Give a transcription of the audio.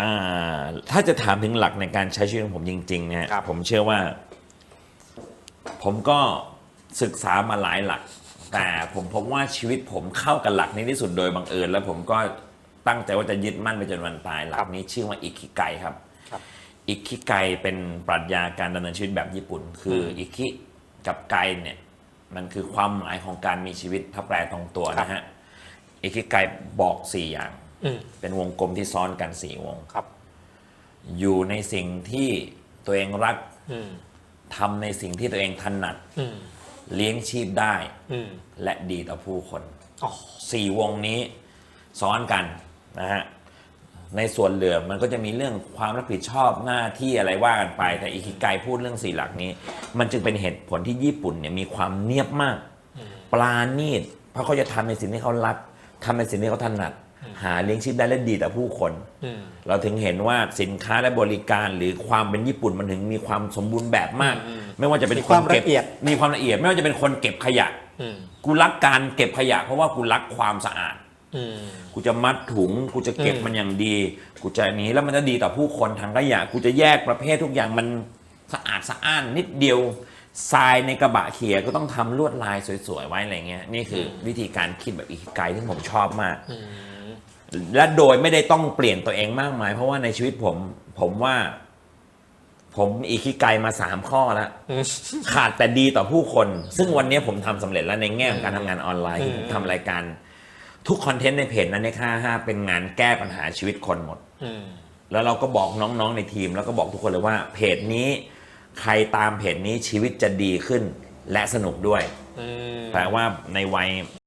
อ่าถ้าจะถามถึงหลักในการใช้ชีวิตของผมจริงๆเนี่ยครับผมเชื่อว่า ผมก็ศึกษามาหลายหลัก แต่ผมพบว่าชีวิตผมเข้ากับหลักนี้ที่สุดโดยบังเอิญ แล้วผมก็ตั้งใจว่าจะยึดมั่นไปจนวันตายหลักนี้ชื่อว่าอิคิไกครับครับอิคิไกเป็นปรัชญาการดำเนินชีวิตแบบญี่ปุ่น คืออิคิกับไกเนี่ยมันคือความหมายของการมีชีวิตถ้าแปลตรงตัวนะฮะอิคิไกบอกสี่อย่างอืม เป็นวงกลมที่ซ้อนกันสี่วงครับ อยู่ในสิ่งที่ตัวเองรักอืมทำในสิ่งที่ตัวเองถนัดอืมเลี้ยงชีพได้อืมและดีต่อผู้คนอ๋อสี่วงนี้ซ้อนกันนะฮะในส่วนเหลือมันก็จะมีเรื่องความรับผิดชอบหน้าที่อะไรว่ากันไป แต่อิคิไกพูดเรื่องสี่หลักนี้ มันจึงเป็นเหตุผลที่ญี่ปุ่นเนี่ยมีความเนียบมาก ปลาณีตเพราะเขาจะทำในสิ่งที่เขารักทำในสิ่งที่เขาถนัด หาเลี้ยงชีพได้และดีต่อผู้คนอืมเราถึงเห็นว่าสินค้าและบริการหรือความเป็นญี่ปุ่นมันถึงมีความสมบูรณ์แบบมาก ไม่ว่าจะเป็นมีความนก็บละเอียดมีความละเอียด ไม่ว่าจะเป็นคนเก็บขยะอืมกูรักการเก็บขยะ เพราะว่ากูรักความสะอาดอืมกูจะมัดถุงกูจะเก็บอืมมันอย่างดี กูจะอันนี้แล้วมันจะดีต่อผู้คนทางขยะกูจะแยกประเภททุกอย่างมันสะอาดสะอ้านนิดเดียวทรายในกระบะเขียก็ต้องทำลวดลายสวยๆไว้อะไรเงี้ยนี่คือวิธีการคิดแบบอีกไกลที่ผมชอบมากอืม และโดยไม่ได้ต้องเปลี่ยนตัวเองมากมาย เพราะว่าในชีวิตผมผมว่า ผมอีกคิไกลมาสามข้อแล้วอืมขาดแต่ดีต่อผู้คน ซึ่งวันนี้ผมทำสำเร็จแล้วในแง่ของการทำงานออนไลน์อืมที่ผมทำรายการ ทุกคอนเทนต์ในเพจนั้นในค่าห้าเป็นงานแก้ปัญหาชีวิตคนหมดอืมแล้วเราก็บอกน้องๆในทีม แล้วก็บอกทุกคนเลยว่าเพจนี้ ใครตามเพจนี้ชีวิตจะดีขึ้น และสนุกด้วยอืมแปลว่าในวัย